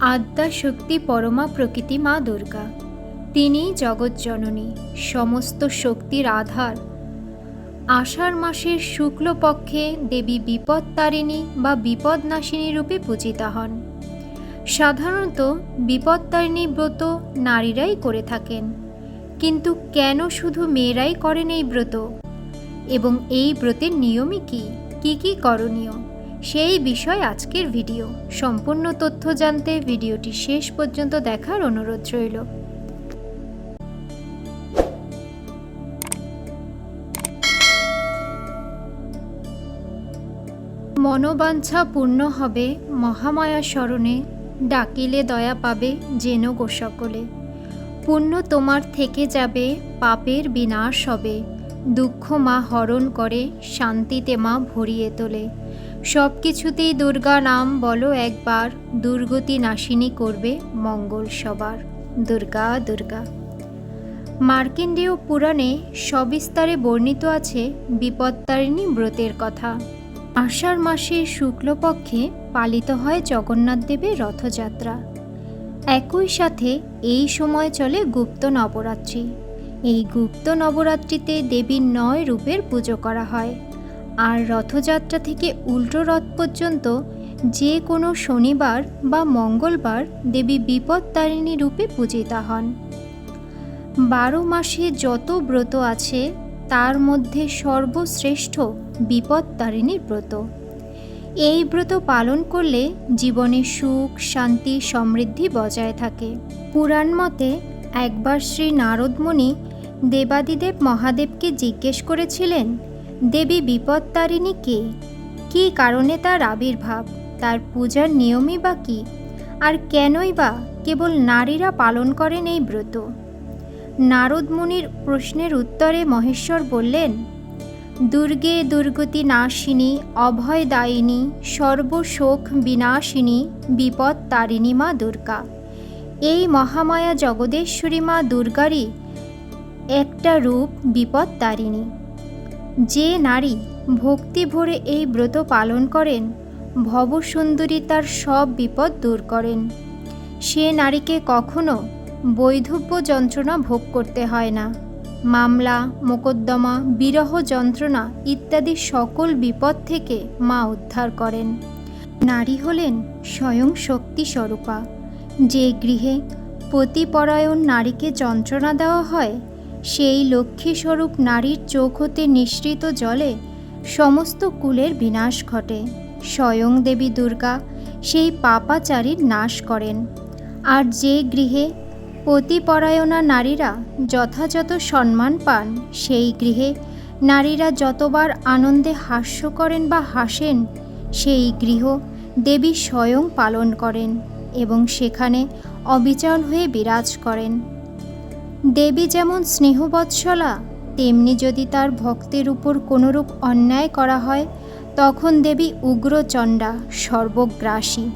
আদ্যা শক্তি পরমা প্রকৃতি মা দুর্গা। তিনিই জগৎজননী সমস্ত শক্তির আধার। আষাঢ় মাসের শুক্লপক্ষে দেবী বিপদতারিণী বা বিপদনাশিনী রূপে পূজিতা হন। সাধারণত বিপদতারিণী ব্রত নারীরাই করে থাকেন। কিন্তু কেন শুধু মেয়েরাই করেন এই ব্রত? এবং এই ব্রতের নিয়মই কি? কি কি করণীয়? সেই বিষয় আজকের ভিডিও। সম্পূর্ণ তথ্য জানতে ভিডিওটি শেষ পর্যন্ত দেখার অনুরোধ রইল। মনোবাঞ্ছা পূর্ণ হবে মহামায়া স্মরণে, ডাকিলে দয়া পাবে যেন গো সকলে। পুণ্য তোমার থেকে যাবে, পাপের বিনাশ হবে। দুঃখ মা হরণ করে, শান্তিতে মা ভরিয়ে তোলে। সব কিছুতেই দুর্গা নাম বলো একবার, দুর্গতি নাশিনী করবে মঙ্গল সবার। দুর্গা দুর্গা। মার্কেন্ডীয় পুরাণে সবিস্তারে বর্ণিত আছে বিপত্তারিণী ব্রতের কথা। আষাঢ় মাসের শুক্লপক্ষে পালিত হয় জগন্নাথ দেবের রথযাত্রা। একই সাথে এই সময় চলে গুপ্ত নবরাত্রি। এই গুপ্ত নবরাত্রিতে দেবীর নয় রূপের পুজো করা হয়। আর রথযাত্রা থেকে উল্টো রথ পর্যন্ত যে কোনো শনিবার বা মঙ্গলবার দেবী বিপদতারিণী রূপে পূজিতা হন। বারো মাসে যত ব্রত আছে, তার মধ্যে সর্বশ্রেষ্ঠ বিপদতারিণীর ব্রত। এই ব্রত পালন করলে জীবনে সুখ, শান্তি, সমৃদ্ধি বজায় থাকে। পুরাণ মতে একবার শ্রী নারদমণি দেবাদিদেব মহাদেবকে জিজ্ঞেস করেছিলেন দেবী বিপদতারিণী কে? কী কারণে তার আবির্ভাব? তার পূজার নিয়মই বা কী? আর কেনই বা কেবল নারীরা পালন করেন এই ব্রত? নারদ মুনির প্রশ্নের উত্তরে মহেশ্বর বললেন, দুর্গে দুর্গতি নাশিনী অভয়দায়িনী সর্বশোক বিনাশিনী বিপদ তারিণী মা দুর্গা। এই মহামায়া জগদেশ্বরী মা দুর্গারই একটা রূপ বিপদ তারিণী যে নারী ভক্তি ভরে এই ব্রত পালন করেন, ভবসুন্দরী তার সব বিপদ দূর করেন। সে নারীকে কখনো বৈধব্য যন্ত্রণা ভোগ করতে হয় না। মামলা, মোকদ্দমা, বিরহ যন্ত্রণা ইত্যাদি সকল বিপদ থেকে মা উদ্ধার করেন। নারী হলেন স্বয়ং শক্তি স্বরূপা। যে গৃহে পতিপরায়ণ নারীকে যন্ত্রণা দেওয়া হয় সেই লক্ষ্মীস্বরূপ নারীর চোখ হতে নিঃসৃত জলে সমস্ত কুলের বিনাশ ঘটে। স্বয়ং দেবী দুর্গা সেই পাপাচারীর নাশ করেন। আর যে গৃহে পতিপরায়ণা নারীরা যথাযথ সম্মান পান, সেই গৃহে নারীরা যতবার আনন্দে হাস্য করেন বা হাসেন, সেই গৃহ দেবী স্বয়ং পালন করেন এবং সেখানে অবিচল হয়ে বিরাজ করেন। দেবী যেমন স্নেহবৎসলা, তেমনি যদি তার ভক্তের উপর কোনোরূপ অন্যায় করা হয়, তখন দেবী উগ্রচণ্ডা, সর্বগ্রাসী।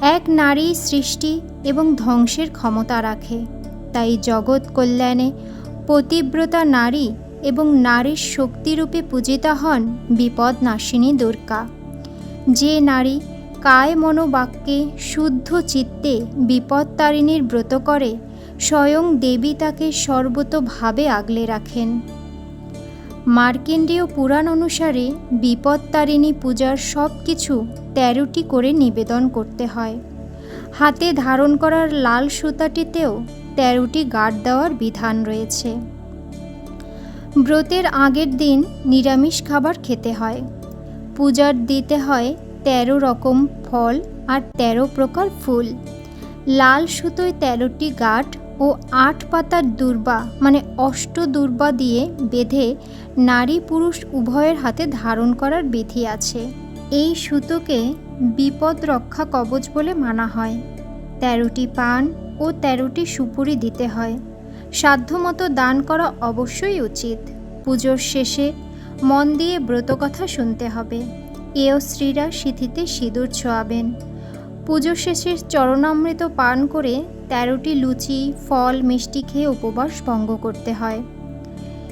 এক নারী সৃষ্টি এবং ধ্বংসের ক্ষমতা রাখে। তাই জগৎ কল্যাণে পতিব্রতা নারী এবং নারীর শক্তিরূপে পূজিতা হন বিপদ নাশিনী দুর্গা। যে নারী কায় মনোবাক্যে শুদ্ধ চিত্তে বিপদতারিণীর ব্রত করে স্বয়ং দেবী তাকে সর্বতভাবে আগলে রাখেন। মার্কেন্ডীয় পুরাণ অনুসারে বিপদতারিণী পূজার সব কিছু তেরোটি করে নিবেদন করতে হয়। হাতে ধারণ করার লাল সুতাটিতেও তেরোটি গাঢ় দেওয়ার বিধান রয়েছে। ব্রতের আগের দিন নিরামিষ খাবার খেতে হয়। পূজার দিতে হয় তেরো রকম ফল আর তেরো প্রকার ফুল। লাল সুতোয় তেরোটি গাঁট ও আট পাতার দুর্বা মানে অষ্ট দুর্বা দিয়ে বেঁধে নারী পুরুষ উভয়ের হাতে ধারণ করার বিধি আছে। এই সুতোকে বিপদ রক্ষা কবচ বলে মানা হয়। তেরোটি পান ও তেরোটি সুপুরি দিতে হয়। সাধ্যমতো দান করা অবশ্যই উচিত। পুজোর শেষে মন দিয়ে ব্রতকথা শুনতে হবে। এও স্ত্রীরা সিথিতে সিঁদুর ছোঁয়াবেন। পুজো শেষে চরণামৃত পান করে তেরোটি লুচি, ফল, মিষ্টি খেয়ে উপবাস ভঙ্গ করতে হয়।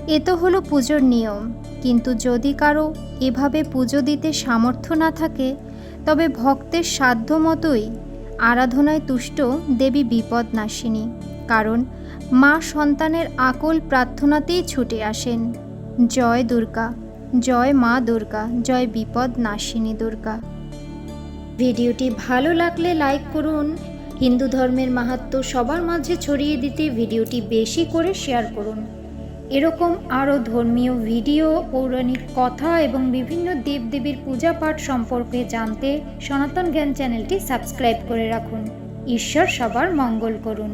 এ তো হলো পুজোর নিয়ম। কিন্তু যদি কারও এভাবে পুজো দিতে সামর্থ্য না থাকে, তবে ভক্তের সাধ্য মতোই আরাধনায় তুষ্ট দেবী বিপদ নাশিনী কারণ মা সন্তানের আকল প্রার্থনাতেই ছুটে আসেন। জয় দুর্গা, জয় মা দুর্গা, জয় বিপদ নাশিনী দুর্গা। ভিডিওটি ভালো লাগলে লাইক করুন। হিন্দু ধর্মের মাহাত্ম সবার মাঝে ছড়িয়ে দিতে ভিডিওটি বেশি করে শেয়ার করুন। এরকম আরও ধর্মীয় ভিডিও, পৌরাণিক কথা এবং বিভিন্ন দেবদেবীর পূজা পাঠ সম্পর্কে জানতে সনাতন জ্ঞান চ্যানেলটি সাবস্ক্রাইব করে রাখুন। ঈশ্বর সবার মঙ্গল করুন।